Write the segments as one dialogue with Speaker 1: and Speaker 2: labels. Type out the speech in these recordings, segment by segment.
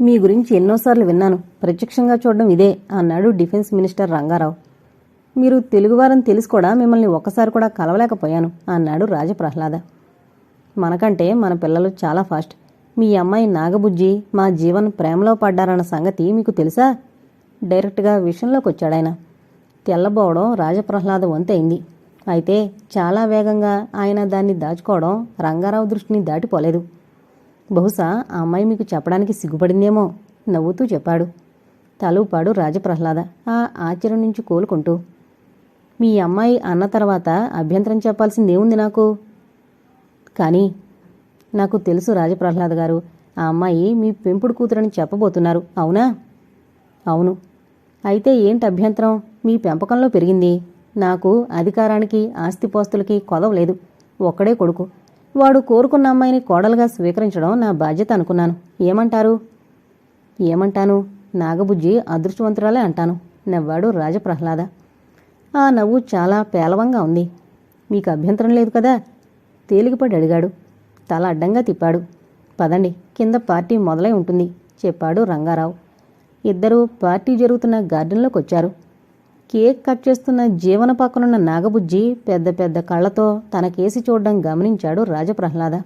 Speaker 1: మీ గురించి ఎన్నోసార్లు విన్నాను. ప్రత్యక్షంగా చూడడం ఇదే అన్నాడు డిఫెన్స్ మినిస్టర్ రంగారావు. మీరు తెలుగువారని తెలిసి కూడా మిమ్మల్ని ఒక్కసారి కూడా కలవలేకపోయాను అన్నాడు రాజప్రహ్లాద. మనకంటే మన పిల్లలు చాలా ఫాస్ట్. మీ అమ్మాయి నాగబుజ్జి మా జీవన్ ప్రేమలో పడ్డారన్న సంగతి మీకు తెలుసా? డైరెక్ట్గా విషయంలోకి వచ్చాడాయన తెల్లబోవడం రాజప్రహ్లాద వంతైంది అయితే చాలా వేగంగా ఆయన దాన్ని దాచుకోవడం రంగారావు దృష్టిని దాటిపోలేదు. బహుశా ఆ అమ్మాయి మీకు చెప్పడానికి సిగ్గుపడిందేమో నవ్వుతూ చెప్పాడు. తలూపాడు రాజప్రహ్లాద ఆ ఆశ్చర్యం నుంచి కోలుకుంటూ. మీ అమ్మాయి అన్న తర్వాత అభ్యంతరం చెప్పాల్సిందేముంది నాకు. కానీ నాకు తెలుసు రాజప్రహ్లాద్ గారు ఆ అమ్మాయి మీ పెంపుడు కూతురని చెప్పబోతున్నారు. అవునా? అవును. అయితే ఏంటి అభ్యంతరం? మీ పెంపకంలో పెరిగింది. నాకు అధికారానికి ఆస్తిపోస్తులకి కొదవలేదు. ఒక్కడే కొడుకు. వాడు కోరుకున్న అమ్మాయిని కోడలుగా స్వీకరించడం నా బాధ్యత అనుకున్నాను. ఏమంటారు? ఏమంటాను? నాగబుజ్జి అదృష్టవంతురాలే అంటాను. నవ్వాడు రాజప్రహ్లాద. ఆ నవ్వు చాలా పేలవంగా ఉంది. మీకు అభ్యంతరం లేదు కదా? తేలికపడి అడిగాడు. తల అడ్డంగా తిప్పాడు. పదండి కింద పార్టీ మొదలై ఉంటుంది చెప్పాడు రంగారావు. ఇద్దరూ పార్టీ జరుగుతున్న గార్డెన్లోకి వచ్చారు కేక్ కట్ చేస్తున్న జీవన పక్కనున్న నాగబుజ్జి పెద్ద పెద్ద కళ్ళతో తన కేసి చూడడం గమనించాడు రాజప్రహ్లాద.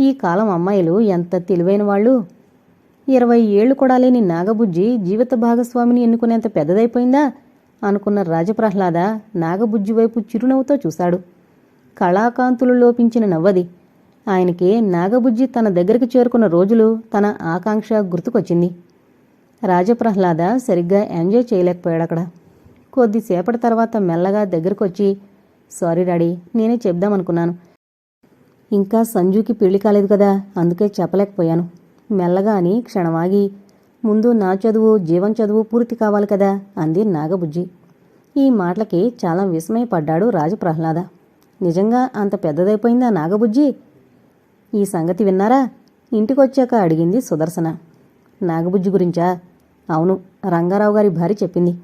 Speaker 1: ఈ కాలం అమ్మాయిలు ఎంత తెలివైన వాళ్ళు. ఇరవై ఏళ్ళు కూడా లేని నాగబుజ్జి జీవిత భాగస్వామిని ఎన్నుకునేంత పెద్దదైపోయిందా అనుకున్న రాజప్రహ్లాద నాగబుజ్జి వైపు చిరునవ్వుతో చూశాడు. కళాకాంతులు లోపించిన నవ్వది. ఆయనకి నాగబుజ్జి తన దగ్గరికి చేరుకున్న రోజులు తన ఆకాంక్ష గుర్తుకొచ్చింది. రాజప్రహ్లాద సరిగ్గా ఎంజాయ్ చేయలేకపోయాడు అక్కడ కొద్దిసేపటి తర్వాత మెల్లగా దగ్గరకొచ్చి సారీ డాడీ నేనే చెప్దామనుకున్నాను. ఇంకా సంజుకి పెళ్ళి కాలేదు కదా అందుకే చెప్పలేకపోయాను. మెల్లగా అని క్షణమాగి ముందు నా చదువు జీవన్ చదువు పూర్తి కావాలి కదా అంది నాగబుజ్జి. ఈ మాటలకి చాలా విస్మయపడ్డాడు రాజప్రహ్లాద. నిజంగా అంత పెద్దదైపోయిందా నాగబుజ్జి? ఈ సంగతి విన్నారా? ఇంటికొచ్చాక అడిగింది సుదర్శన. నాగబుజ్జి గురించా? అవును రంగారావు గారి భార్య చెప్పింది.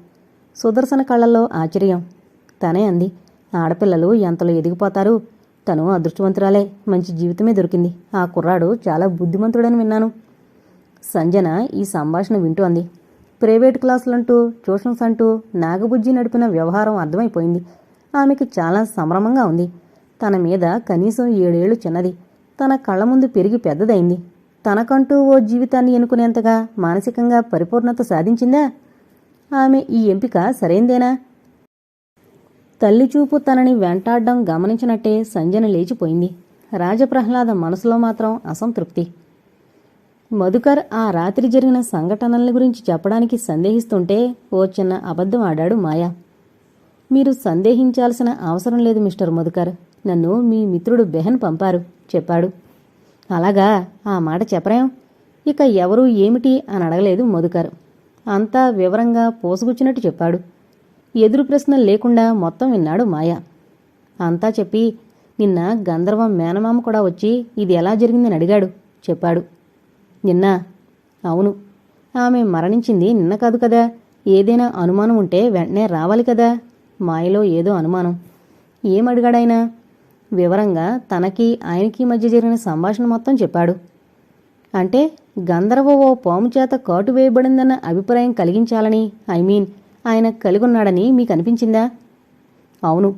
Speaker 1: సుదర్శన కళ్ళల్లో ఆశ్చర్యం. తనే అంది ఆడపిల్లలు ఎంతలో ఎదిగిపోతారు? తను అదృష్టవంతురాలే. మంచి జీవితమే దొరికింది. ఆ కుర్రాడు చాలా బుద్ధిమంతుడని విన్నాను. సంజన ఈ సంభాషణ వింటూ అంది ప్రైవేట్ క్లాసులంటూ ట్యూషన్స్ అంటూ నాగబుజ్జి నడిపిన వ్యవహారం అర్థమైపోయింది. ఆమెకి చాలా సంభ్రమంగా ఉంది. తన మీద కనీసం ఏడేళ్ళు చిన్నది. తన కళ్ళ ముందు పెరిగి పెద్దదైంది. తనకంటూ ఓ జీవితాన్ని ఎన్నుకునేంతగా మానసికంగా పరిపూర్ణత సాధించిందా? ఆమె ఈ ఎంపిక సరైందేనా? తల్లిచూపు తనని వెంటాడడం గమనించినట్టే సంజన లేచిపోయింది. రాజప్రహ్లాద మనసులో మాత్రం అసంతృప్తి. మధుకర్ ఆ రాత్రి జరిగిన సంఘటనల గురించి చెప్పడానికి సందేహిస్తుంటే ఓ చిన్న అబద్ధం ఆడాడు మాయా. మీరు సందేహించాల్సిన అవసరం లేదు మిస్టర్ మధుకర్. నన్ను మీ మిత్రుడు బెహన్ పంపారు చెప్పాడు. అలాగా ఆ మాట చెప్పరేం ఇక ఎవరు ఏమిటి అని అడగలేదు మధుకర్. అంతా వివరంగా పోసుగుచ్చినట్టు చెప్పాడు. ఎదురు ప్రశ్నలు లేకుండా మొత్తం విన్నాడు మాయ. అంతా చెప్పి నిన్న గంధర్వం మేనమామ కూడా వచ్చి ఇది ఎలా జరిగిందని అడిగాడు చెప్పాడు. నిన్న? అవును. ఆమె మరణించింది నిన్న కాదు కదా. ఏదైనా అనుమానం ఉంటే వెంటనే రావాలి కదా. మాయలో ఏదో అనుమానం. ఏమడిగాడైనా వివరంగా తనకి ఆయనకి మధ్య జరిగిన సంభాషణ మొత్తం చెప్పాడు. అంటే గంధర్వ ఓ పాము చేత కాటు వేయబడిందన్న అభిప్రాయం కలిగించాలని ఐ మీన్ ఆయన కలిగున్నాడని మీకు అనిపించిందా అవును.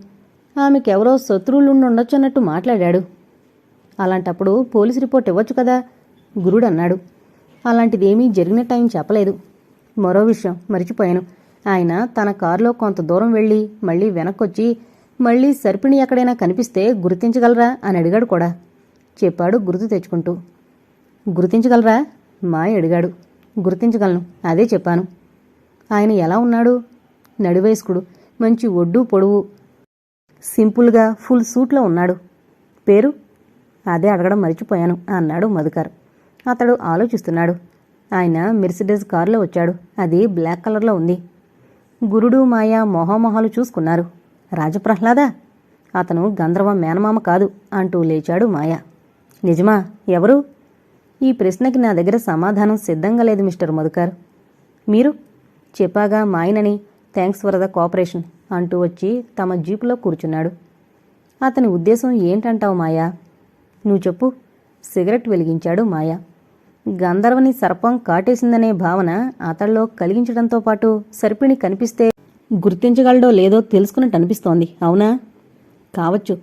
Speaker 1: ఆమెకెవరో శత్రువులుండొచ్చన్నట్టు మాట్లాడాడు. అలాంటప్పుడు పోలీస్ రిపోర్ట్ ఇవ్వచ్చు కదా? గురుడు అన్నాడు అలాంటిదేమీ జరిగినట్టు ఆయన చెప్పలేదు. మరో విషయం మర్చిపోయాను. ఆయన తన కారులో కొంత దూరం వెళ్ళి మళ్ళీ వెనక్కొచ్చి మళ్ళీ సర్పిణి ఎక్కడైనా కనిపిస్తే గుర్తించగలరా? అని అడిగాడు కూడా. చెప్పాడు గుర్తు తెచ్చుకుంటూ. గుర్తించగలరా? మాయ అడిగాడు. గుర్తించగలను. అదే చెప్పాను. ఆయన ఎలా ఉన్నాడు? నడివయస్కుడు. మంచి ఒడ్డు పొడవు. సింపుల్గా ఫుల్ సూట్లో ఉన్నాడు. పేరు? అదే అడగడం మర్చిపోయాను అన్నాడు మధుకర్. అతడు ఆలోచిస్తున్నాడు. ఆయన మెర్సిడెస్ కారులో వచ్చాడు. అది బ్లాక్ కలర్లో ఉంది. గురుడు మాయ మొహమొహాలు చూసుకున్నారు. రాజప్రహ్లాద? అతను గంధర్వ మేనమామ కాదు అంటూ లేచాడు మాయ. నిజమా? ఎవరు? ఈ ప్రశ్నకి నా దగ్గర సమాధానం సిద్ధంగా లేదు మిస్టర్ మధుకర్. మీరు చెప్పాగా మాయనని థ్యాంక్స్ ఫర్ ద కోఆపరేషన్ అంటూ వచ్చి తమ జీపులో కూర్చున్నాడు. అతని ఉద్దేశం ఏంటంటావు మాయా? నువ్వు చెప్పు. సిగరెట్ వెలిగించాడు మాయా. గంధర్వని సర్పం కాటేసిందనే భావన అతడిలో కలిగించడంతో పాటు సర్పిణి కనిపిస్తే గుర్తించగలడో లేదో తెలుసుకున్నట్టు అనిపిస్తోంది అవునా? కావచ్చు.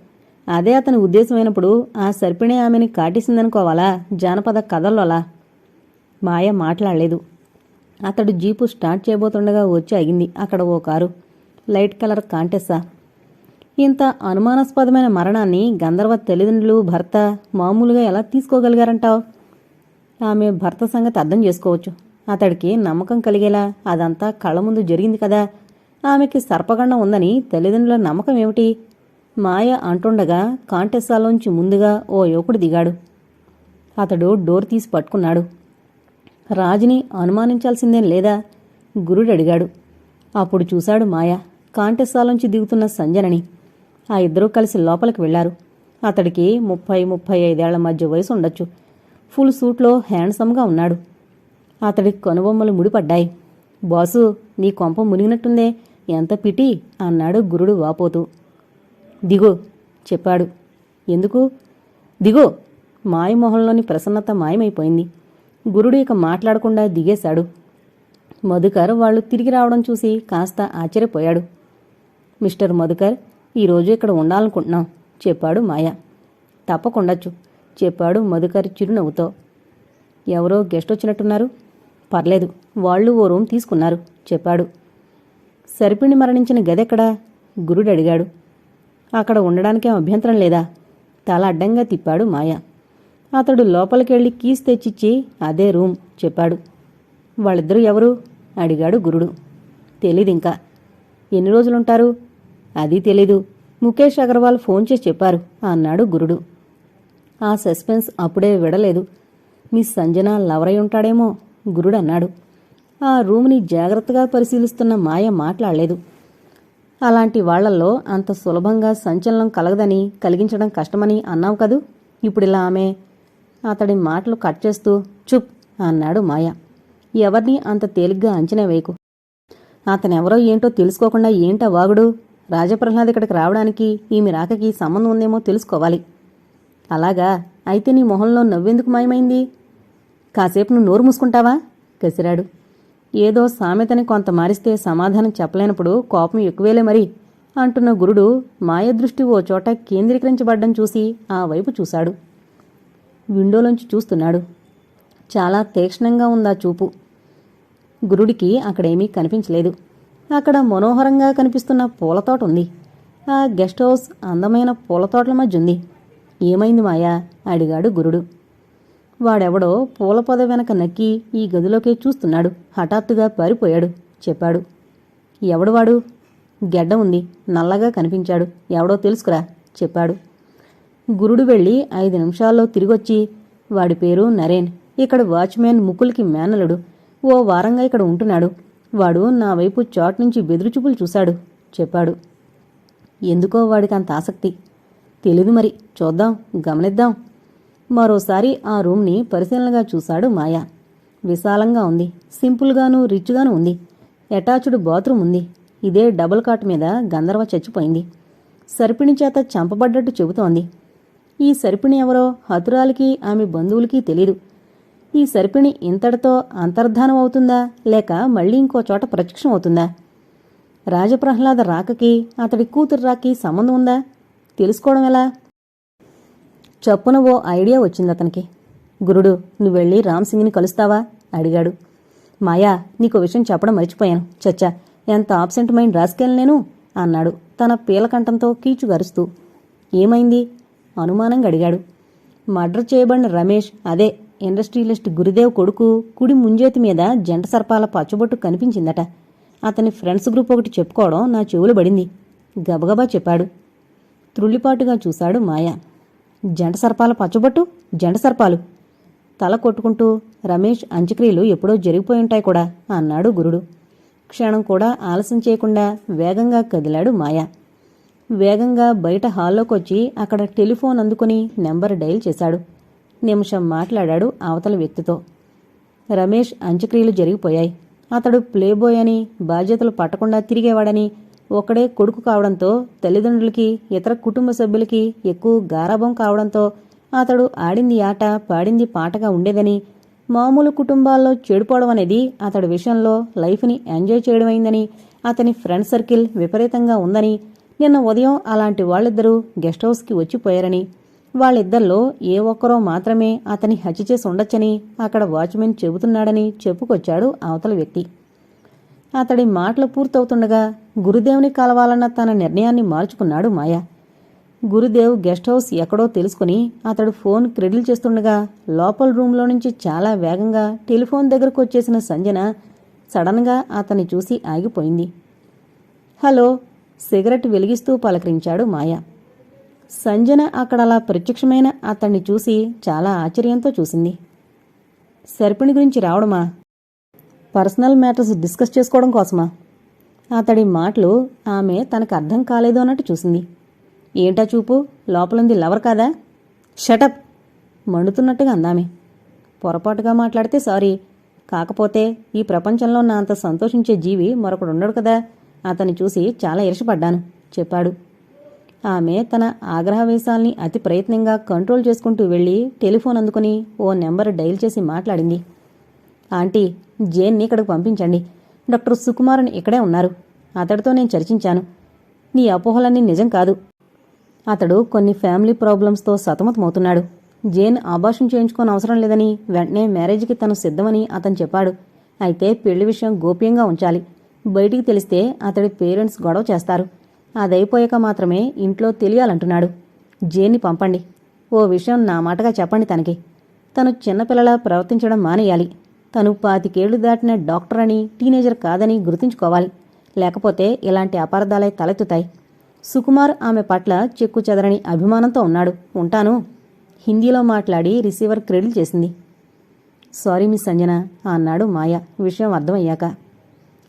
Speaker 1: అదే అతని ఉద్దేశమైనప్పుడు ఆ సర్పిణి ఆమెని కాటేసిందనుకోవాలా? జానపద కథల్లోలా మాయ మాట్లాడలేదు. అతడు జీపు స్టార్ట్ చేయబోతుండగా వచ్చి అగింది. అక్కడ ఓ కారు. Light colour Contessa? ఇంత అనుమానాస్పదమైన మరణాన్ని గంధర్వ తల్లిదండ్రులు భర్త మామూలుగా ఎలా తీసుకోగలిగారంటావు? ఆమె భర్త సంగతి అర్థం చేసుకోవచ్చు. అతడికి నమ్మకం కలిగేలా అదంతా కళ్ళ ముందు జరిగింది కదా. ఆమెకి సర్పగండం ఉందని తల్లిదండ్రుల నమ్మకం ఏమిటి? మాయ అంటుండగా కాంటెస్సాలోంచి ముందుగా ఓ యువకుడు దిగాడు. అతడు డోర్ తీసి పట్టుకున్నాడు. రాజుని అనుమానించాల్సిందేం లేదా? గురుడు అడిగాడు. అప్పుడు చూశాడు మాయ కాంటెస్సాలోంచి దిగుతున్న సంజనని. ఆ ఇద్దరూ కలిసి లోపలికి వెళ్ళారు అతడికి ముప్పై ముప్పై ఐదేళ్ళ మధ్య వయసు ఉండొచ్చు. ఫుల్ సూట్లో హ్యాండ్సమ్గా ఉన్నాడు. అతడి కనుబొమ్మలు ముడిపడ్డాయి. బాసు నీ కొంప మునిగినట్టుందే. ఎంత పిటి? అన్నాడు గురుడు వాపోతూ. దిగో చెప్పాడు. ఎందుకు? దిగో. మాయమోహంలోని ప్రసన్నత మాయమైపోయింది. గురుడు ఇక మాట్లాడకుండా దిగేశాడు. మధుకర్ వాళ్ళు తిరిగి రావడం చూసి కాస్త ఆశ్చర్యపోయాడు. మిస్టర్ మధుకర్ ఈరోజు ఇక్కడ ఉండాలనుకుంటున్నాం చెప్పాడు మాయ. తప్పకుండొచ్చు చెప్పాడు మధుకర్ చిరునవ్వుతో. ఎవరో గెస్ట్ వచ్చినట్టున్నారు. పర్లేదు వాళ్ళు ఓ రూమ్ తీసుకున్నారు చెప్పాడు. సరిపిణి మరణించిన గదెక్కడా? గురుడు అడిగాడు. అక్కడ ఉండడానికేం అభ్యంతరం లేదా? తల అడ్డంగా తిప్పాడు మాయ. అతడు లోపలికెళ్ళి కీస్ తెచ్చిచ్చి అదే రూమ్ చెప్పాడు. వాళ్ళిద్దరూ ఎవరు? అడిగాడు గురుడు. తెలీదింకా. ఎన్ని రోజులుంటారు? అది తెలీదు. ముఖేష్ అగర్వాల్ ఫోన్ చేసి చెప్పారు అన్నాడు గురుడు. ఆ సస్పెన్స్ అప్పుడే విడలేదు. మిస్ సంజన లవరై ఉంటాడేమో గురుడు అన్నాడు. ఆ రూమ్ని జాగ్రత్తగా పరిశీలిస్తున్న మాయ మాట్లాడలేదు. అలాంటి వాళ్ళల్లో అంత సులభంగా సంచలనం కలగదని కలిగించడం కష్టమని అన్నావు కదూ? ఇప్పుడిలా ఆమె అతడి మాటలు కట్ చేస్తూ చుప్ అన్నాడు మాయ. ఎవరిని అంత తేలిగ్గా అంచనా వేయకు. అతనెవరో ఏంటో తెలుసుకోకుండా ఏంటా వాగుడు? రాజప్రహ్లాద్ ఇక్కడికి రావడానికి ఈమె రాకకి సంబంధం ఉందేమో తెలుసుకోవాలి. అలాగా? అయితే నీ మొహంలో నవ్వెందుకు మాయమైంది? కాసేపు నువ్వు నోరు మూసుకుంటావా? కసిరాడు. ఏదో సామెతని కొంత మారిస్తే సమాధానం చెప్పలేనప్పుడు కోపం ఎక్కువేలే మరి అంటున్న గురుడు మాయ దృష్టి ఓ చోట కేంద్రీకరించబడ్డం చూసి ఆ వైపు చూశాడు. విండోలోంచి చూస్తున్నాడు. చాలా తీక్ష్ణంగా ఉందా చూపు. గురుడికి అక్కడేమీ కనిపించలేదు. అక్కడ మనోహరంగా కనిపిస్తున్న పూలతోట ఉంది. ఆ గెస్ట్ హౌస్ అందమైన పూలతోటల మధ్య ఉంది. ఏమైంది మాయా? అడిగాడు గురుడు. వాడెవడో పూల పొద వెనక నక్కి ఈ గదిలోకే చూస్తున్నాడు. హఠాత్తుగా పారిపోయాడు. చెప్పాడు ఎవడు వాడు? గెడ్డ ఉంది నల్లగా కనిపించాడు. ఎవడో తెలుసుకురా చెప్పాడు. గురుడు వెళ్ళి ఐదు నిమిషాల్లో తిరిగొచ్చి వాడి పేరు నరేన్. ఇక్కడ వాచ్మ్యాన్ ముకుల్కి మేనలుడు. ఓ వారంగా ఇక్కడ ఉంటున్నాడు. వాడు నా వైపు చాట్ నుంచి బెదురుచూపులు చూశాడు చెప్పాడు. ఎందుకో వాడికి అంత ఆసక్తి? తెలీదు మరి. చూద్దాం గమనిద్దాం. మరోసారి ఆ రూమ్ని పరిశీలనగా చూశాడు మాయా. విశాలంగా ఉంది. సింపుల్గాను రిచ్గాను ఉంది. అటాచ్డ్ బాత్రూమ్ ఉంది. ఇదే డబుల్ కాట్ మీద గంధర్వ చచ్చిపోయింది. సరిపిణి చేత చంపబడ్డట్టు చెబుతోంది. ఈ సరిపిణి ఎవరో హతురాలకి ఆమె బంధువులకి తెలీదు. ఈ సరిపిణి ఇంతటితో అంతర్ధానం అవుతుందా? లేక మళ్ళీ ఇంకో చోట ప్రత్యక్షం అవుతుందా? రాజప్రహ్లాద రాకకి అతడి కూతురు రాకి సంబంధం ఉందా? తెలుసుకోవడం ఎలా? చప్పున ఓ ఐడియా వచ్చింది అతనికి. గురుడు నువ్వు వెళ్ళి రామ్సింగ్ని కలుస్తావా? అడిగాడు. మాయా నీకు విషయం చెప్పడం మర్చిపోయాను. చచ్చా ఎంత ఆబ్సెంట్ మైండ్ రాసుకెళ్ళి నేను? అన్నాడు. తన పీలకంఠంతో కీచుగరుస్తూ ఏమైంది? అనుమానంగా అడిగాడు. మర్డర్ చేయబడిన రమేష్ అదే ఇండస్ట్రియలిస్ట్ గురుదేవ్ కొడుకు కుడి ముంజేతి మీద జంట సర్పాల పచ్చబొట్టు కనిపించిందట. అతని ఫ్రెండ్స్ గ్రూప్ ఒకటి చెప్పుకోవడం నా చెవులు పడింది. గబగబా చెప్పాడు. త్రుళ్ళిపాటుగా చూశాడు మాయా. జంట సర్పాల పచ్చబొట్టు జంట సర్పాలు. తల కొట్టుకుంటూ రమేష్ అంత్యక్రియలు ఎప్పుడో జరిగిపోయి ఉంటాయి కూడా అన్నాడు గురుడు. క్షణం కూడా ఆలస్యం చేయకుండా వేగంగా కదిలాడు మాయా. వేగంగా బయట హాల్లోకి వచ్చి అక్కడ టెలిఫోన్ అందుకుని నెంబర్ డయల్ చేశాడు. నిమిషం మాట్లాడాడు అవతల వ్యక్తితో. రమేష్ అంత్యక్రియలు జరిగిపోయాయి. అతడు ప్లేబోయ్ అని బాధ్యతలు పట్టకుండా తిరిగేవాడని ఒకడే కొడుకు కావడంతో తల్లిదండ్రులకి ఇతర కుటుంబ సభ్యులకి ఎక్కువ గారాభం కావడంతో అతడు ఆడింది ఆట పాడింది పాటగా ఉండేదని మామూలు కుటుంబాల్లో చెడిపోవడం అనేది అతడి విషయంలో లైఫ్ని ఎంజాయ్ చేయడమైందని అతని ఫ్రెండ్ సర్కిల్ విపరీతంగా ఉందని నిన్న ఉదయం అలాంటి వాళ్ళిద్దరూ గెస్ట్ హౌస్కి వచ్చిపోయారని వాళ్ళిద్దరిలో ఏ ఒక్కరో మాత్రమే అతని హత్య చేసి ఉండొచ్చని అక్కడ వాచ్మెన్ చెబుతున్నాడని చెప్పుకొచ్చాడు అవతల వ్యక్తి. అతడి మాటలు పూర్తవుతుండగా గురుదేవుని కలవాలన్న తన నిర్ణయాన్ని మార్చుకున్నాడు మాయ. గురుదేవ్ గెస్ట్ హౌస్ ఎక్కడో తెలుసుకుని అతడు ఫోన్ క్రెడిల్ చేస్తుండగా లోపల రూంలో నుంచి చాలా వేగంగా టెలిఫోన్ దగ్గరకు వచ్చేసిన సంజన సడన్గా అతన్ని చూసి ఆగిపోయింది. హలో సిగరెట్ వెలిగిస్తూ పలకరించాడు మాయ. సంజన అక్కడ అలా ప్రత్యక్షమైన అతన్ని చూసి చాలా ఆశ్చర్యంతో చూసింది. సర్పిణి గురించి రావడమా? పర్సనల్ మ్యాటర్స్ డిస్కస్ చేసుకోవడం కోసమా? అతడి మాటలు ఆమె తనకు అర్థం కాలేదు అన్నట్టు చూసింది. ఏంటా చూపు? లోపలుంది లవర్ కాదా? షటప్ మండుతున్నట్టుగా అందామె. పొరపాటుగా మాట్లాడితే సారీ. కాకపోతే ఈ ప్రపంచంలో నా అంత సంతోషించే జీవి మరొకడు ఉండడు కదా? అతన్ని చూసి చాలా ఇరషపడ్డాను చెప్పాడు. ఆమె తన ఆగ్రహవేశాల్ని అతి ప్రయత్నంగా కంట్రోల్ చేసుకుంటూ వెళ్ళి టెలిఫోన్ అందుకుని ఓ నెంబర్ డైల్ చేసి మాట్లాడింది. ఆంటీ జేన్ని ఇక్కడికి పంపించండి. డాక్టర్ సుకుమారన్ ఇక్కడే ఉన్నారు. అతడితో నేను చర్చించాను. నీ అపోహలన్నీ నిజం కాదు. అతడు కొన్ని ఫ్యామిలీ ప్రాబ్లమ్స్తో సతమతమవుతున్నాడు. జేన్ ఆభాషం చేయించుకోని అవసరం లేదని వెంటనే మ్యారేజ్కి తను సిద్ధమని అతను చెప్పాడు. అయితే పెళ్ళి విషయం గోప్యంగా ఉంచాలి. బయటికి తెలిస్తే అతడి పేరెంట్స్ గొడవ చేస్తారు. అదైపోయాక మాత్రమే ఇంట్లో తెలియాలంటున్నాడు. జేన్ని పంపండి. ఓ విషయం నా మాటగా చెప్పండి తనకి. తను చిన్నపిల్లలా ప్రవర్తించడం మానేయాలి. తను పాతికేళ్ళు దాటిన డాక్టర్ అని టీనేజర్ కాదని గుర్తుంచుకోవాలి. లేకపోతే ఇలాంటి అపార్థాలే తలెత్తుతాయి. సుకుమార్ ఆమె పట్ల చెక్కు చెదరని అభిమానంతో ఉన్నాడు. ఉంటాను. హిందీలో మాట్లాడి రిసీవర్ క్రెడిల్ చేసింది. సారీ మిస్ సంజన అన్నాడు మాయ. విషయం అర్థమయ్యాక.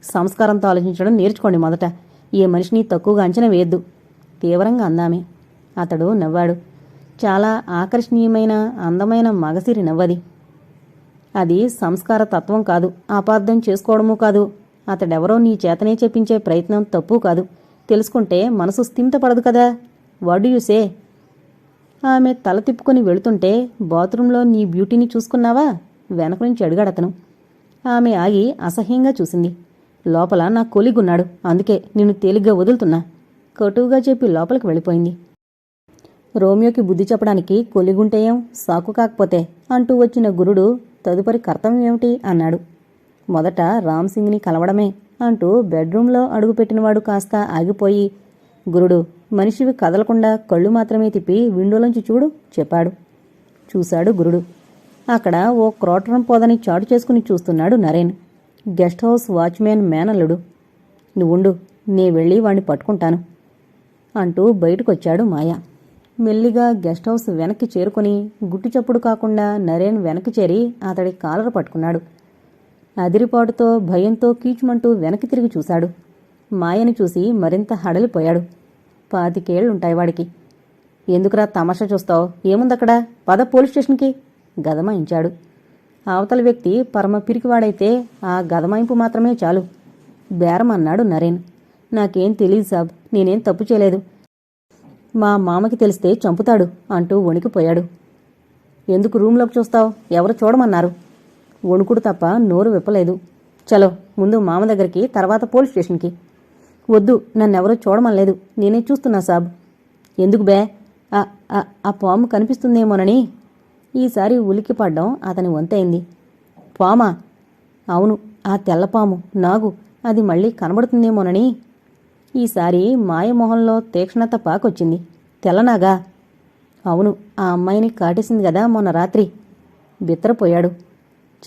Speaker 1: సంస్కారంతో ఆలోచించడం నేర్చుకోండి మొదట. ఏ మనిషిని తక్కువగా అంచనా వేయద్దు. తీవ్రంగా అందామె. అతడు నవ్వాడు. చాలా ఆకర్షణీయమైన అందమైన మగసిరి నవ్వది. అది సంస్కార తత్వం కాదు. అపార్థం చేసుకోవడమూ కాదు. అతడెవరో నీ చేతనే చెప్పించే ప్రయత్నం తప్పు కాదు. తెలుసుకుంటే మనసు స్థిమితపడదు కదా? వాడు యూసే ఆమె తల తిప్పుకొని వెళుతుంటే బాత్రూంలో నీ బ్యూటీని చూసుకున్నావా? వెనక నుంచి అడిగాడతను ఆమె ఆగి అసహ్యంగా చూసింది. లోపల నా కొలిగున్నాడు అందుకే నిన్ను తేలిగ్గా వదులుతున్నా. కటువుగా చెప్పి లోపలికి వెళ్ళిపోయింది. రోమియోకి బుద్ధి చెప్పడానికి కొలిగుంటేయం సాకు కాకపోతే అంటూ వచ్చిన గురుడు తదుపరి కర్తవ్యం ఏమిటి అన్నాడు. మొదట రామ్ సింగ్ని కలవడమే అంటూ బెడ్రూంలో అడుగుపెట్టినవాడు కాస్త ఆగిపోయి గురుడు మనిషివి కదలకుండా కళ్ళు మాత్రమే తిప్పి విండోలోంచి చూడు చెప్పాడు. చూశాడు గురుడు. అక్కడ ఓ క్రోటరం పోదని చాటు చేసుకుని చూస్తున్నాడు నరేన్. గెస్ట్ హౌస్ వాచ్మ్యాన్ మేనల్లుడు. నువ్వుండు నే వెళ్ళి వాణ్ణి పట్టుకుంటాను అంటూ బయటకొచ్చాడు మాయ. మెల్లిగా గెస్ట్ హౌస్ వెనక్కి చేరుకుని గుట్టుచప్పుడు కాకుండా నరేన్ వెనక్కి చేరి అతడి కాలర్ పట్టుకున్నాడు. అదిరిపాటుతో భయంతో కీచుమంటూ వెనక్కి తిరిగి చూశాడు. మాయని చూసి మరింత హడలిపోయాడు. పాతికేళ్ళుంటాయి వాడికి. ఎందుకురా తమాషా చూస్తావు? ఏముందక్కడ? పద పోలీస్ స్టేషన్కి గదమాయించాడు. అవతల వ్యక్తి పరమ పిరికివాడైతే ఆ గదమాయింపు మాత్రమే చాలు. బేరం అన్నాడు నరేన్. నాకేం తెలియదు సాబ్ నేనేం తప్పు చేయలేదు. మా మామకి తెలిస్తే చంపుతాడు అంటూ వణికిపోయాడు. ఎందుకు రూంలోకి చూస్తావు? ఎవరు చూడమన్నారు? వణుకుడు తప్ప నోరు విప్పలేదు. చలో ముందు మామ దగ్గరికి తర్వాత పోలీస్ స్టేషన్కి. వద్దు నన్నెవరూ చూడమనలేదు. నేనే చూస్తున్నా సాబ్. ఎందుకు బే? ఆ- ఆ- ఆ పాము కనిపిస్తుందేమోనని. ఈసారి ఉలికి పడ్డం అతని వంతైంది పామా? అవును ఆ తెల్లపాము నాగు అది మళ్ళీ కనబడుతుందేమోనని. ఈసారి మాయమోహంలో తీక్ష్ణత పాకొచ్చింది. తెల్లనాగా. అవును ఆ అమ్మాయిని కాటేసింది కదా మొన్న రాత్రి. బిత్తరపోయాడు.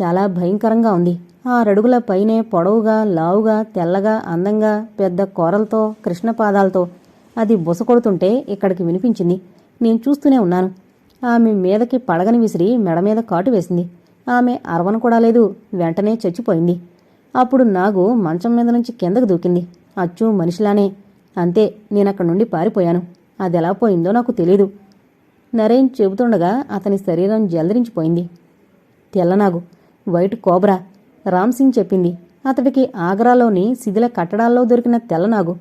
Speaker 1: చాలా భయంకరంగా ఉంది. ఆరడుగుల పైనే పొడవుగా లావుగా తెల్లగా అందంగా పెద్ద కూరలతో కృష్ణపాదాలతో అది బుసకొడుతుంటే ఇక్కడికి వినిపించింది. నేను చూస్తూనే ఉన్నాను. ఆమె మీదకి పడగని విసిరి మెడ మీద కాటు వేసింది. ఆమె అరవను కూడా లేదు వెంటనే చచ్చిపోయింది. అప్పుడు నాగు మంచం మీద నుంచి కిందకు దూకింది. అచ్చు మనిషిలానే. అంతే నేనక్కడి నుండి పారిపోయాను. అది ఎలా పోయిందో నాకు తెలీదు. నరేన్ చెబుతుండగా అతని శరీరం జలదరించిపోయింది. తెల్లనాగు వైట్ కోబ్రా రామ్ సింగ్ చెప్పింది. అతడికి ఆగ్రాలోని శిథిల కట్టడాల్లో దొరికిన తెల్లనాగు.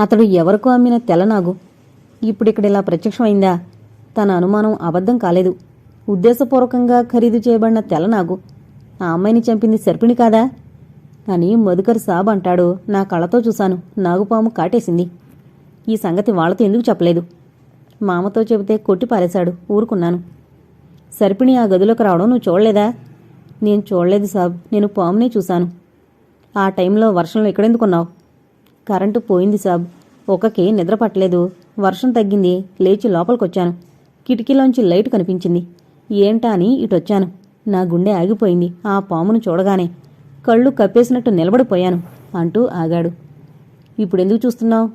Speaker 1: అతడు ఎవరికో అమ్మిన తెల్లనాగు. ఇప్పుడిక్కడ ఇలా ప్రత్యక్షమైందా? తన అనుమానం అబద్ధం కాలేదు. ఉద్దేశపూర్వకంగా ఖరీదు చేయబడిన తెల్లనాగు. ఆ అమ్మాయిని చంపింది సర్పిణి కాదా? అని మధుకర్ సాబ్ అంటాడు. నా కళ్ళతో చూశాను. నాగుపాము కాటేసింది. ఈ సంగతి వాళ్ళతో ఎందుకు చెప్పలేదు? మామతో చెబితే కొట్టి పారేశాడు. ఊరుకున్నాను. సర్పిణి ఆ గదిలోకి రావడం నువ్వు చూడలేదా? నేను చూడలేదు సాబ్. నేను పామునే చూశాను. ఆ టైంలో వర్షంలో ఎక్కడెందుకున్నావు? కరెంటు పోయింది సాబ్. ఒకకి నిద్ర పట్టలేదు. వర్షం తగ్గింది. లేచి లోపలికొచ్చాను. కిటికీలోంచి లైట్ కనిపించింది. ఏంటా అని ఇటొచ్చాను. నా గుండె ఆగిపోయింది. ఆ పామును చూడగానే కళ్ళు కప్పేసినట్టు నిలబడిపోయాను అంటూ ఆగాడు. ఇప్పుడెందుకు చూస్తున్నావు?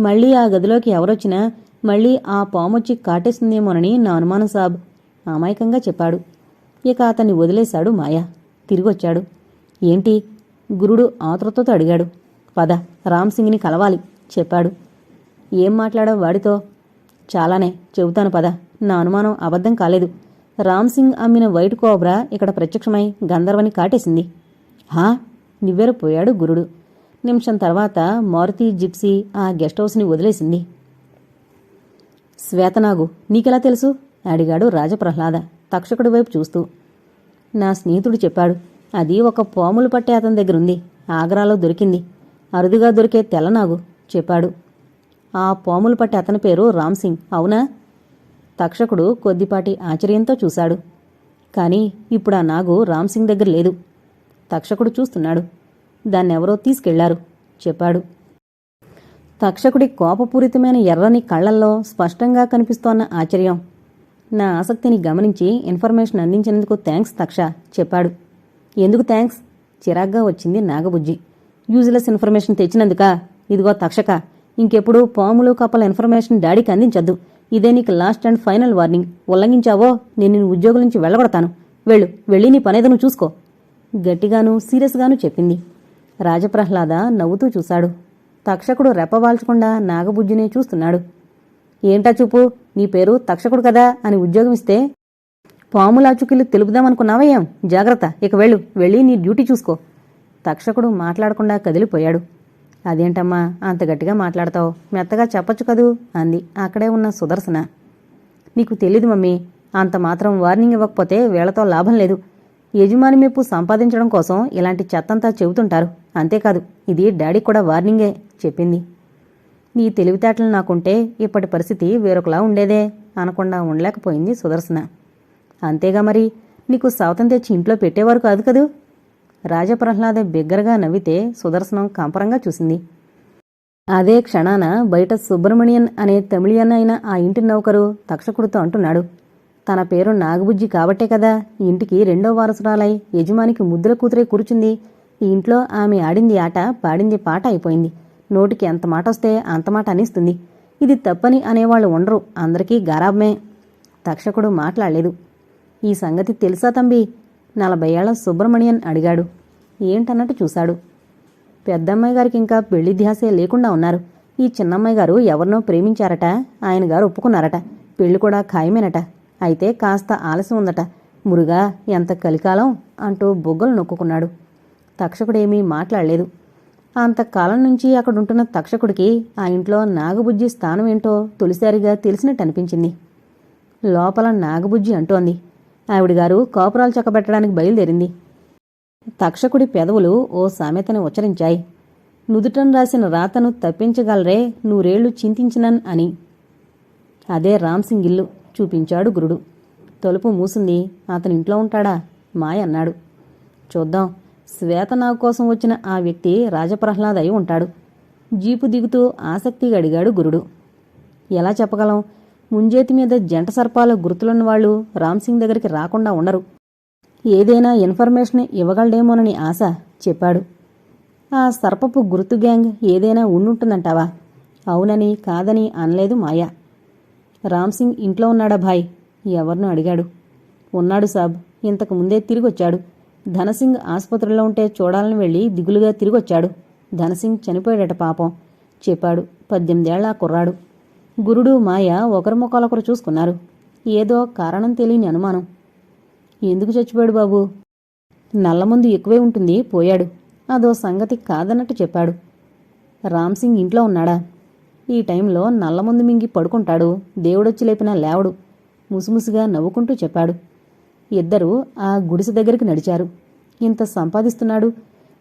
Speaker 1: మళ్ళీ ఆ గదిలోకి ఎవరొచ్చినా మళ్ళీ ఆ పామొచ్చి కాటేస్తుందేమోనని నా అనుమానం సాబ్ అమాయకంగా చెప్పాడు. ఇక అతన్ని వదిలేశాడు మాయా. తిరిగొచ్చాడు. ఏంటి? గురుడు ఆతృతతో అడిగాడు. పద రామ్ సింగ్ని కలవాలి చెప్పాడు. ఏం మాట్లాడావు వాడితో? చాలానే చెబుతాను పద. నా అనుమానం అబద్ధం కాలేదు. రామ్ సింగ్ అమ్మిన వైట్ కోబ్రా ఇక్కడ ప్రత్యక్షమై గంధర్వని కాటేసింది. హా? నివ్వెరపోయాడు గురుడు. నిమిషం తర్వాత మారుతి జిప్సీ ఆ గెస్ట్ హౌస్ని వదిలేసింది. శ్వేతనాగు నీకెలా తెలుసు? అడిగాడు రాజప్రహ్లాద తక్షకుడి వైపు చూస్తూ. నా స్నేహితుడు చెప్పాడు అది ఒక పాములు పట్టే అతని దగ్గరుంది ఆగ్రాలో దొరికింది. అరుదుగా దొరికే తెల్లనాగు చెప్పాడు. ఆ పాములు పట్టే అతని పేరు రామ్ సింగ్ అవునా? తక్షకుడు కొద్దిపాటి ఆశ్చర్యంతో చూశాడు. కాని ఇప్పుడు ఆ నాగు రామ్ సింగ్ దగ్గర లేదు. తక్షకుడు చూస్తున్నాడు. దాన్నెవరో తీసుకెళ్ళారు చెప్పాడు. తక్షకుడి కోపపూరితమైన ఎర్రని కళ్ళల్లో స్పష్టంగా కనిపిస్తోన్న ఆశ్చర్యం. నా ఆసక్తిని గమనించి ఇన్ఫర్మేషన్ అందించినందుకు థ్యాంక్స్ తక్ష చెప్పాడు. ఎందుకు థ్యాంక్స్ చిరాగ్గా వచ్చింది నాగబుజ్జి. Useless information తెచ్చినందుకా? ఇదిగో తక్షక ఇంకెప్పుడు పాములు కప్పల ఇన్ఫర్మేషన్ డాడీకి అందించద్దు. ఇదే నీకు లాస్ట్ అండ్ ఫైనల్ వార్నింగ్. ఉల్లంఘించావో? నేను నిన్ను ఉద్యోగుల నుంచి వెళ్ళగొడతాను. వెళ్ళు వెళ్ళి నీ పనేదను నువ్వు చూసుకో. గట్టిగాను సీరియస్గాను చెప్పింది. రాజప్రహ్లాద నవ్వుతూ చూశాడు. తక్షకుడు రెప్పవాల్చకుండా నాగబుజ్జినే చూస్తున్నాడు. ఏంటా చూపు? నీ పేరు తక్షకుడు కదా అని ఉద్యోగం ఇస్తే పాములా చుకిలు తెలుపుదామనుకున్నావయ్యాం జాగ్రత్త ఇక వెళ్ళు వెళ్ళి నీ డ్యూటీ చూసుకో. తక్షకుడు మాట్లాడకుండా కదిలిపోయాడు. అదేంటమ్మా అంత గట్టిగా మాట్లాడతావు? మెత్తగా చెప్పొచ్చు కదూ? అంది. అక్కడే ఉన్న సుదర్శన. నీకు తెలీదు మమ్మీ అంత మాత్రం వార్నింగ్ ఇవ్వకపోతే వీళ్ళతో లాభం లేదు. యజమాని మెప్పు సంపాదించడం కోసం ఇలాంటి చెత్తంతా చెబుతుంటారు. అంతేకాదు ఇది డాడీ కూడా వార్నింగే చెప్పింది. నీ తెలివితేటలు నాకుంటే ఇప్పటి పరిస్థితి వేరొకలా ఉండేదే అనకుండా ఉండలేకపోయింది సుదర్శన. అంతేగా మరి నీకు సవతం తెచ్చి ఇంట్లో పెట్టేవారు కాదు కదూ? రాజప్రహ్లాద బిగ్గరగా నవ్వితే సుదర్శనం కంపరంగా చూసింది. అదే క్షణాన బయట సుబ్రహ్మణ్యన్ అనే తమిళియన్ అయిన ఆ ఇంటి నౌకరు తక్షకుడితో అంటున్నాడు. తన పేరు నాగబుజ్జి కాబట్టే కదా ఇంటికి రెండో వారసురాలై యజమానికి ముద్దుల కూతురే కూర్చుంది. ఈ ఇంట్లో ఆమె ఆడింది ఆట పాడింది పాట అయిపోయింది. నోటికి ఎంత మాట వస్తే అంత మాట అనిస్తుంది. ఇది తప్పని అనేవాళ్ళు ఉండరు. అందరికీ గారాభమే. తక్షకుడు మాట్లాడలేదు. ఈ సంగతి తెలుసా తంబి? నలభై ఏళ్ళ సుబ్రహ్మణ్యన్ అడిగాడు. ఏంటన్నట్టు చూశాడు. పెద్దమ్మాయి గారికి ఇంకా పెళ్ళి ధ్యాసే లేకుండా ఉన్నారు. ఈ చిన్నమ్మాయి గారు ఎవరినో ప్రేమించారట. ఆయన గారు ఒప్పుకున్నారట. పెళ్ళి కూడా ఖాయమేనట. అయితే కాస్త ఆలస్యం ఉందట. మురుగా ఎంత కలికాలం అంటూ బొగ్గలు నొక్కుకున్నాడు. తక్షకుడేమీ మాట్లాడలేదు. అంతకాలం నుంచి అక్కడుంటున్న తక్షకుడికి ఆ ఇంట్లో నాగబుజ్జి స్థానం ఏంటో తొలిసారిగా తెలిసినట్టు అనిపించింది. లోపల నాగబుజ్జి అంటోంది. ఆవిడగారు కాపురాలు చక్కబెట్టడానికి బయలుదేరింది. తక్షకుడి పెదవులు ఓ సామెతని ఉచ్చరించాయి. నుదుటం రాసిన రాతను తప్పించగలరే నూరేళ్ళు చింతించినన్ అని. అదే రామ్సింగ్ ఇల్లు చూపించాడు గురుడు. తలుపు మూసింది అతని ఇంట్లో ఉంటాడా? మాయ అన్నాడు. చూద్దాం. శ్వేత నా కోసం వచ్చిన ఆ వ్యక్తి రాజప్రహ్లాద్ అయి ఉంటాడు. జీపు దిగుతూ ఆసక్తిగా అడిగాడు గురుడు. ఎలా చెప్పగలం? ముంజేతి మీద జంట సర్పాల గుర్తులున్న వాళ్ళు రామ్సింగ్ దగ్గరికి రాకుండా ఉండరు. ఏదైనా ఇన్ఫర్మేషన్ ఇవ్వగలడేమోనని ఆశ చెప్పాడు. ఆ సర్పపు గుర్తు గ్యాంగ్ ఏదైనా ఉండుంటుందంటావా? అవునని కాదని అనలేదు మాయా. రామ్సింగ్ ఇంట్లో ఉన్నాడా భాయ్? ఎవరినో అడిగాడు. ఉన్నాడు సాబ్. ఇంతకు ముందే తిరిగొచ్చాడు. ధనసింగ్ ఆసుపత్రిలో ఉంటే చూడాలని వెళ్ళి దిగులుగా తిరిగొచ్చాడు. ధనసింగ్ చనిపోయాడట పాపం. చెప్పాడు. పద్దెనిమిదేళ్ళ ఆ కుర్రాడు. గురుడు మాయ ఒకరి ముఖాలొకరు చూసుకున్నారు. ఏదో కారణం తెలియని అనుమానం. ఎందుకు చచ్చిపోయాడు బాబు? నల్లమందు ఎక్కువే ఉంటుంది పోయాడు. అదో సంగతి కాదన్నట్టు చెప్పాడు. రామ్సింగ్ ఇంట్లో ఉన్నాడా? ఈ టైంలో నల్లమందు మింగి పడుకుంటాడు. దేవుడొచ్చి లేపినా లేవడు. ముసుముసుగా నవ్వుకుంటూ చెప్పాడు. ఇద్దరూ ఆ గుడిసె దగ్గరికి నడిచారు. ఇంత సంపాదిస్తున్నాడు.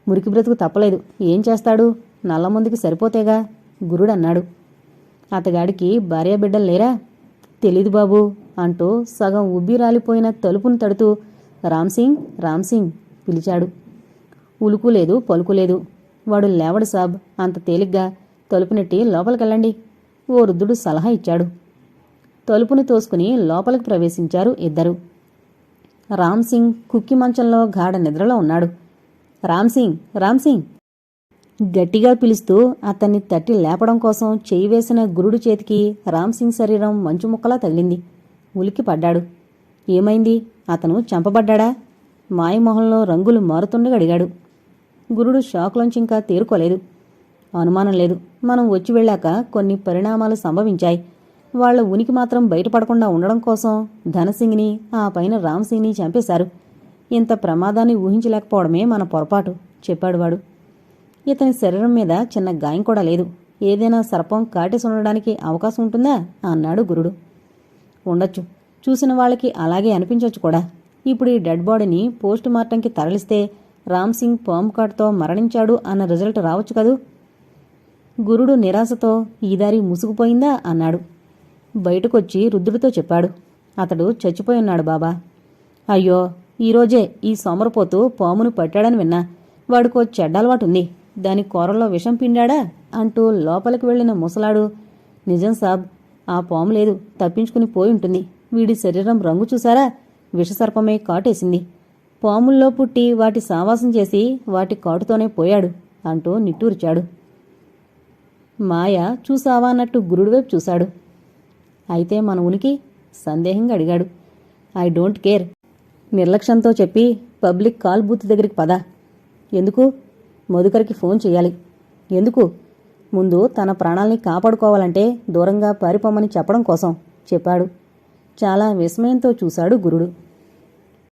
Speaker 1: మురికి బ్రతుకు తప్పలేదు. ఏం చేస్తాడు? నల్లమందికి సరిపోతేగా? గురుడన్నాడు. అతగాడికి భార్యాబిడ్డలు లేరా? తెలీదు బాబూ అంటూ సగం ఉబ్బి రాలిపోయిన తలుపును తడుతూ రామ్సింగ్ రామ్సింగ్ పిలిచాడు. ఉలుకు లేదు. వాడు లేవడు సాబ్. అంత తేలిగ్గా తలుపు నెట్టి లోపలికెళ్ళండి ఓ వృద్ధుడు సలహా ఇచ్చాడు. తలుపును తోసుకుని లోపలికి ప్రవేశించారు ఇద్దరు. రామ్సింగ్ కుక్కి మంచంలో గాఢ నిద్రలో ఉన్నాడు. రామ్సింగ్ రామ్సింగ్ గట్టిగా పిలుస్తూ అతన్ని తట్టి లేపడం కోసం చేయి వేసిన గురుడు చేతికి రామ్సింగ్ శరీరం మంచు ముక్కలా తగిలింది. ఉలికి పడ్డాడు. ఏమైంది? అతను చంపబడ్డాడా? మాయమొహంలో రంగులు మారుతుండగా అడిగాడు. గురుడు షాక్లోంచి ఇంకా తేరుకోలేదు. అనుమానం లేదు. మనం వచ్చి వెళ్ళాక కొన్ని పరిణామాలు సంభవించాయి. వాళ్ళ ఉనికి మాత్రం బయటపడకుండా ఉండడం కోసం ధనసింగ్ని ఆ పైన రామ్సింగ్ని చంపేశారు. ఇంత ప్రమాదాన్ని ఊహించలేకపోవడమే మన పొరపాటు చెప్పాడు వాడు. ఇతని శరీరం మీద చిన్న గాయం కూడా లేదు. ఏదైనా సర్పం కాటేసి ఉండడానికి అవకాశం ఉంటుందా? అన్నాడు గురుడు. ఉండొచ్చు. చూసిన వాళ్ళకి అలాగే అనిపించవచ్చు కూడా. ఇప్పుడు ఈ డెడ్ బాడీని పోస్ట్ మార్టంకి తరలిస్తే రామ్ సింగ్ పాము కాటుతో మరణించాడు అన్న రిజల్ట్ రావచ్చు కదూ? గురుడు నిరాశతో ఈ దారి ముసుగుపోయిందా? అన్నాడు. బయటకొచ్చి రుద్రుడితో చెప్పాడు. అతడు చచ్చిపోయి ఉన్నాడు బాబా. అయ్యో ఈరోజే ఈ సోమరపోతు పామును పట్టాడని విన్నా. వాడికో చెడ్డ అలవాటు ఉంది దాని కూరల్లో విషం పిండాడా? అంటూ లోపలికి వెళ్ళిన ముసలాడు నిజం సాబ్ ఆ పాము లేదు. తప్పించుకుని పోయి ఉంటుంది. వీడి శరీరం రంగు చూసారా విషసర్పమే కాటేసింది. పాముల్లో పుట్టి వాటి సావాసం చేసి వాటి కాటుతోనే పోయాడు అంటూ నిట్టూర్చాడు. మాయ చూసావా అన్నట్టు గురుడివైపు చూశాడు. అయితే మన ఉనికి సందేహంగా అడిగాడు. I don't care. నిర్లక్ష్యంతో చెప్పి పబ్లిక్ కాల్ బూత్ దగ్గరికి పద. ఎందుకు? మధుకర్కి ఫోన్ చేయాలి. ఎందుకు? ముందు తన ప్రాణాల్ని కాపాడుకోవాలంటే దూరంగా పారిపోమని చెప్పడం కోసం చెప్పాడు. చాలా విస్మయంతో చూశాడు గురుడు.